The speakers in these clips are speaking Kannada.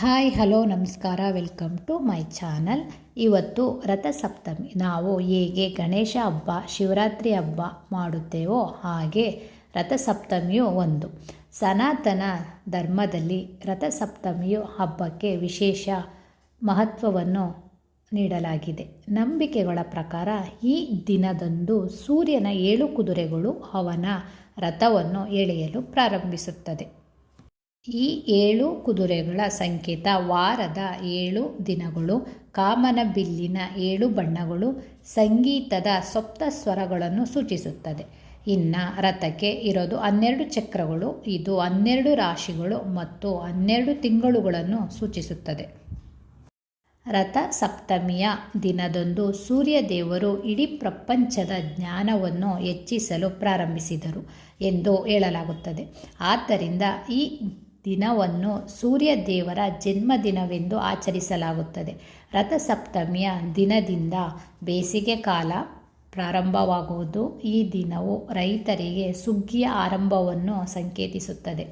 ಹಾಯ್, ಹಲೋ, ನಮಸ್ಕಾರ, ವೆಲ್ಕಮ್ ಟು ಮೈ ಚಾನಲ್. ಇವತ್ತು ರಥಸಪ್ತಮಿ. ನಾವು ಹೇಗೆ ಗಣೇಶ ಹಬ್ಬ, ಶಿವರಾತ್ರಿ ಹಬ್ಬ ಮಾಡುತ್ತೇವೋ ಹಾಗೆ ರಥಸಪ್ತಮಿಯು ಒಂದು. ಸನಾತನ ಧರ್ಮದಲ್ಲಿ ರಥಸಪ್ತಮಿಯು ಹಬ್ಬಕ್ಕೆ ವಿಶೇಷ ಮಹತ್ವವನ್ನು ನೀಡಲಾಗಿದೆ. ನಂಬಿಕೆಗಳ ಪ್ರಕಾರ ಈ ದಿನದಂದು ಸೂರ್ಯನ ಏಳು ಕುದುರೆಗಳು ಅವನ ರಥವನ್ನು ಎಳೆಯಲು ಪ್ರಾರಂಭಿಸುತ್ತದೆ. ಈ ಏಳು ಕುದುರೆಗಳ ಸಂಕೇತ ವಾರದ ಏಳು ದಿನಗಳು, ಕಾಮನ ಬಿಲ್ಲಿನ ಏಳು ಬಣ್ಣಗಳು ಸಂಗೀತದ ಸಪ್ತ ಸ್ವರಗಳನ್ನು ಸೂಚಿಸುತ್ತದೆ. ಇನ್ನು ರಥಕ್ಕೆ ಇರೋದು ಹನ್ನೆರಡು ಚಕ್ರಗಳು, ಇದು ಹನ್ನೆರಡು ರಾಶಿಗಳು ಮತ್ತು ಹನ್ನೆರಡು ತಿಂಗಳುಗಳನ್ನು ಸೂಚಿಸುತ್ತದೆ. ರಥ ಸಪ್ತಮಿಯ ದಿನದಂದು ಸೂರ್ಯ ದೇವರು ಇಡೀ ಪ್ರಪಂಚದ ಜ್ಞಾನವನ್ನು ಹೆಚ್ಚಿಸಲು ಪ್ರಾರಂಭಿಸಿದರು ಎಂದು ಹೇಳಲಾಗುತ್ತದೆ. ಆದ್ದರಿಂದ ಈ ದಿನವನ್ನು ಸೂರ್ಯದೇವರ ಜನ್ಮದಿನವೆಂದು ಆಚರಿಸಲಾಗುತ್ತದೆ. ರಥಸಪ್ತಮಿಯ ದಿನದಿಂದ ಬೇಸಿಗೆ ಕಾಲ ಪ್ರಾರಂಭವಾಗುವುದು. ಈ ದಿನವು ರೈತರಿಗೆ ಸುಗ್ಗಿಯ ಆರಂಭವನ್ನು ಸಂಕೇತಿಸುತ್ತದೆ.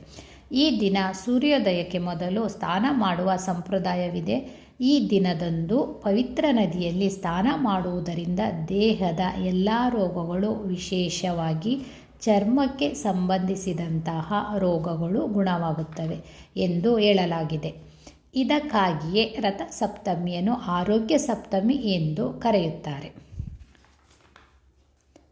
ಈ ದಿನ ಸೂರ್ಯೋದಯಕ್ಕೆ ಮೊದಲು ಸ್ನಾನ ಮಾಡುವ ಸಂಪ್ರದಾಯವಿದೆ. ಈ ದಿನದಂದು ಪವಿತ್ರ ನದಿಯಲ್ಲಿ ಸ್ನಾನ ಮಾಡುವುದರಿಂದ ದೇಹದ ಎಲ್ಲ ರೋಗಗಳು ವಿಶೇಷವಾಗಿ ಚರ್ಮಕ್ಕೆ ಸಂಬಂಧಿಸಿದಂತಹ ರೋಗಗಳು ಗುಣವಾಗುತ್ತವೆ ಎಂದು ಹೇಳಲಾಗಿದೆ. ಇದಕ್ಕಾಗಿಯೇ ರಥ ಸಪ್ತಮಿಯನ್ನು ಆರೋಗ್ಯ ಸಪ್ತಮಿ ಎಂದು ಕರೆಯುತ್ತಾರೆ.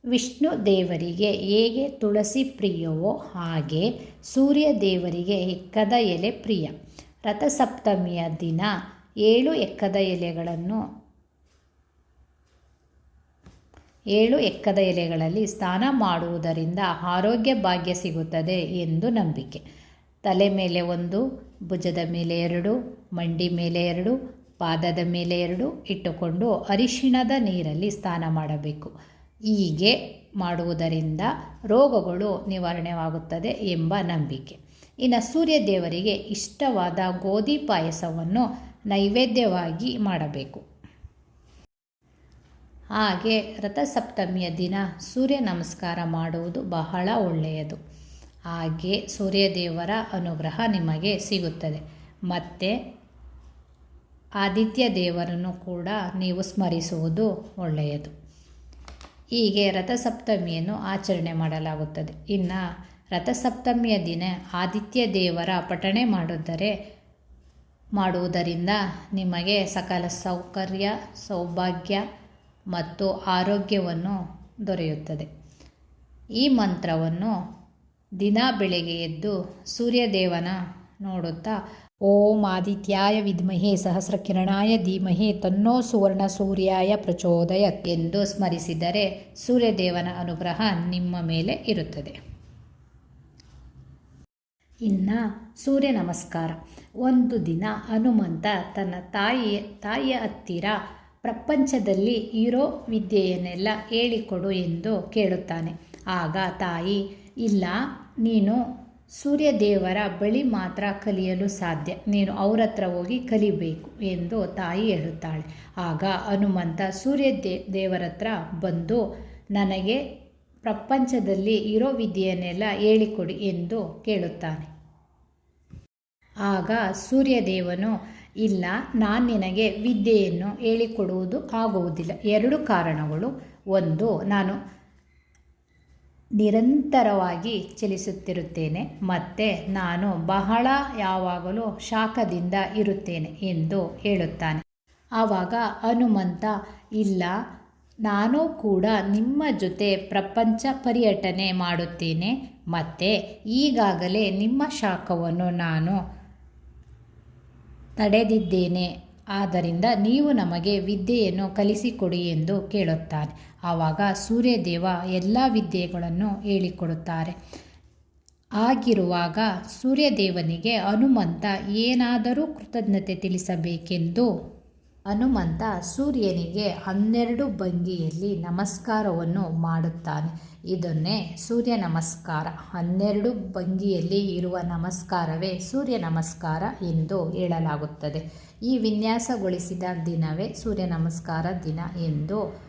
ವಿಷ್ಣು ದೇವರಿಗೆ ಹೇಗೆ ತುಳಸಿ ಪ್ರಿಯವೋ ಹಾಗೆ ಸೂರ್ಯ ದೇವರಿಗೆ ಎಕ್ಕದ ಎಲೆ ಪ್ರಿಯ. ರಥಸಪ್ತಮಿಯ ದಿನ ಏಳು ಎಕ್ಕದ ಎಲೆಗಳನ್ನು ಏಳು ಎಕ್ಕದ ಎಲೆಗಳಲ್ಲಿ ಸ್ನಾನ ಮಾಡುವುದರಿಂದ ಆರೋಗ್ಯ ಭಾಗ್ಯ ಸಿಗುತ್ತದೆ ಎಂದು ನಂಬಿಕೆ. ತಲೆ ಮೇಲೆ ಒಂದು, ಭುಜದ ಮೇಲೆ ಎರಡು, ಮಂಡಿ ಮೇಲೆ ಎರಡು, ಪಾದದ ಮೇಲೆ ಎರಡು ಇಟ್ಟುಕೊಂಡು ಅರಿಶಿಣದ ನೀರಲ್ಲಿ ಸ್ನಾನ ಮಾಡಬೇಕು. ಹೀಗೆ ಮಾಡುವುದರಿಂದ ರೋಗಗಳು ನಿವಾರಣೆವಾಗುತ್ತದೆ ಎಂಬ ನಂಬಿಕೆ. ಇನ್ನು ಸೂರ್ಯ ದೇವರಿಗೆ ಇಷ್ಟವಾದ ಗೋಧಿ ಪಾಯಸವನ್ನು ನೈವೇದ್ಯವಾಗಿ ಮಾಡಬೇಕು. ಹಾಗೆ ರಥಸಪ್ತಮಿಯ ದಿನ ಸೂರ್ಯ ನಮಸ್ಕಾರ ಮಾಡುವುದು ಬಹಳ ಒಳ್ಳೆಯದು. ಹಾಗೆ ಸೂರ್ಯದೇವರ ಅನುಗ್ರಹ ನಿಮಗೆ ಸಿಗುತ್ತದೆ. ಮತ್ತು ಆದಿತ್ಯ ದೇವರನ್ನು ಕೂಡ ನೀವು ಸ್ಮರಿಸುವುದು ಒಳ್ಳೆಯದು. ಹೀಗೆ ರಥಸಪ್ತಮಿಯನ್ನು ಆಚರಣೆ ಮಾಡಲಾಗುತ್ತದೆ. ಇನ್ನು ರಥಸಪ್ತಮಿಯ ದಿನ ಆದಿತ್ಯ ದೇವರ ಪಠಣೆ ಮಾಡಿದರೆ, ಮಾಡುವುದರಿಂದ ನಿಮಗೆ ಸಕಲ ಸೌಕರ್ಯ, ಸೌಭಾಗ್ಯ ಮತ್ತು ಆರೋಗ್ಯವನ್ನು ದೊರೆಯುತ್ತದೆ. ಈ ಮಂತ್ರವನ್ನು ದಿನ ಬೆಳಗ್ಗೆ ಎದ್ದು ಸೂರ್ಯದೇವನ ನೋಡುತ್ತಾ, ಓಂ ಆದಿತ್ಯಾಯ ವಿದ್ಮಹೆ ಸಹಸ್ರಕಿರಣಾಯ ಧೀಮಹಿ ತನ್ನೋ ಸುವರ್ಣ ಸೂರ್ಯಾಯ ಪ್ರಚೋದಯ ಎಂದು ಸ್ಮರಿಸಿದರೆ ಸೂರ್ಯದೇವನ ಅನುಗ್ರಹ ನಿಮ್ಮ ಮೇಲೆ ಇರುತ್ತದೆ. ಇನ್ನ ಸೂರ್ಯ ನಮಸ್ಕಾರ. ಒಂದು ದಿನ ಹನುಮಂತ ತನ್ನ ತಾಯಿ ತಾಯಿಯ ಹತ್ತಿರ ಪ್ರಪಂಚದಲ್ಲಿ ಇರೋ ವಿದ್ಯೆಯನ್ನೆಲ್ಲ ಹೇಳಿಕೊಡು ಎಂದು ಕೇಳುತ್ತಾನೆ. ಆಗ ತಾಯಿ, ಇಲ್ಲ, ನೀನು ಸೂರ್ಯದೇವರ ಬಳಿ ಮಾತ್ರ ಕಲಿಯಲು ಸಾಧ್ಯ. ನೀನು ಅವ್ರ ಹತ್ರ ಹೋಗಿ ಕಲಿಬೇಕು ಎಂದು ತಾಯಿ ಹೇಳುತ್ತಾಳೆ. ಆಗ ಹನುಮಂತ ಸೂರ್ಯ ದೇ ದೇವರ ಹತ್ರ ಬಂದು, ನನಗೆ ಪ್ರಪಂಚದಲ್ಲಿ ಇರೋ ವಿದ್ಯೆಯನ್ನೆಲ್ಲ ಹೇಳಿಕೊಡಿ ಎಂದು ಕೇಳುತ್ತಾನೆ. ಆಗ ಸೂರ್ಯದೇವನು ಇಲ್ಲ, ನಾನು ನಿನಗೆ ವಿದ್ಯೆಯನ್ನು ಹೇಳಿಕೊಡುವುದು ಆಗುವುದಿಲ್ಲ. ಎರಡು ಕಾರಣಗಳು. ಒಂದು, ನಾನು ನಿರಂತರವಾಗಿ ಚಲಿಸುತ್ತಿರುತ್ತೇನೆ. ಮತ್ತು, ನಾನು ಬಹಳ ಯಾವಾಗಲೂ ಶಾಖದಿಂದ ಇರುತ್ತೇನೆ ಎಂದು ಹೇಳುತ್ತಾನೆ. ಆವಾಗ ಹನುಮಂತ, ಇಲ್ಲ, ನಾನು ಕೂಡ ನಿಮ್ಮ ಜೊತೆ ಪ್ರಪಂಚ ಪರ್ಯಟನೆ ಮಾಡುತ್ತೇನೆ. ಮತ್ತು, ಈಗಾಗಲೇ ನಿಮ್ಮ ಶಾಖವನ್ನು ನಾನು ತಡೆದಿದ್ದೇನೆ. ಆದ್ದರಿಂದ ನೀವು ನಮಗೆ ವಿದ್ಯೆಯನ್ನು ಕಲಿಸಿಕೊಡಿ ಎಂದು ಕೇಳುತ್ತಾನೆ. ಆವಾಗ ಸೂರ್ಯದೇವ ಎಲ್ಲ ವಿದ್ಯೆಗಳನ್ನು ಹೇಳಿಕೊಡುತ್ತಾರೆ. ಆಗಿರುವಾಗ ಸೂರ್ಯದೇವನಿಗೆ ಹನುಮಂತ ಏನಾದರೂ ಕೃತಜ್ಞತೆ ತಿಳಿಸಬೇಕೆಂದು ಹನುಮಂತ ಸೂರ್ಯನಿಗೆ ಹನ್ನೆರಡು ಭಂಗಿಯಲ್ಲಿ ನಮಸ್ಕಾರವನ್ನು ಮಾಡುತ್ತಾನೆ. ಇದನ್ನೇ ಸೂರ್ಯ ನಮಸ್ಕಾರ. ಹನ್ನೆರಡು ಭಂಗಿಯಲ್ಲಿ ಇರುವ ನಮಸ್ಕಾರವೇ ಸೂರ್ಯ ನಮಸ್ಕಾರ ಎಂದು ಹೇಳಲಾಗುತ್ತದೆ. ಈ ವಿನ್ಯಾಸಗೊಳಿಸಿದ ದಿನವೇ ಸೂರ್ಯ ನಮಸ್ಕಾರ ದಿನ ಎಂದು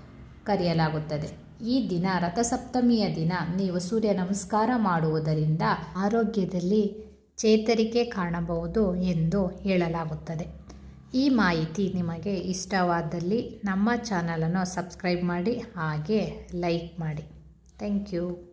ಕರೆಯಲಾಗುತ್ತದೆ. ಈ ದಿನ ರಥಸಪ್ತಮಿಯ ದಿನ. ನೀವು ಸೂರ್ಯ ನಮಸ್ಕಾರ ಮಾಡುವುದರಿಂದ ಆರೋಗ್ಯದಲ್ಲಿ ಚೇತರಿಕೆ ಕಾಣಬಹುದು ಎಂದು ಹೇಳಲಾಗುತ್ತದೆ. ಈ ಮಾಹಿತಿ ನಿಮಗೆ ಇಷ್ಟವಾದಲ್ಲಿ ನಮ್ಮ ಚಾನಲನ್ನು ಸಬ್ಸ್ಕ್ರೈಬ್ ಮಾಡಿ ಹಾಗೆ ಲೈಕ್ ಮಾಡಿ. Thank you.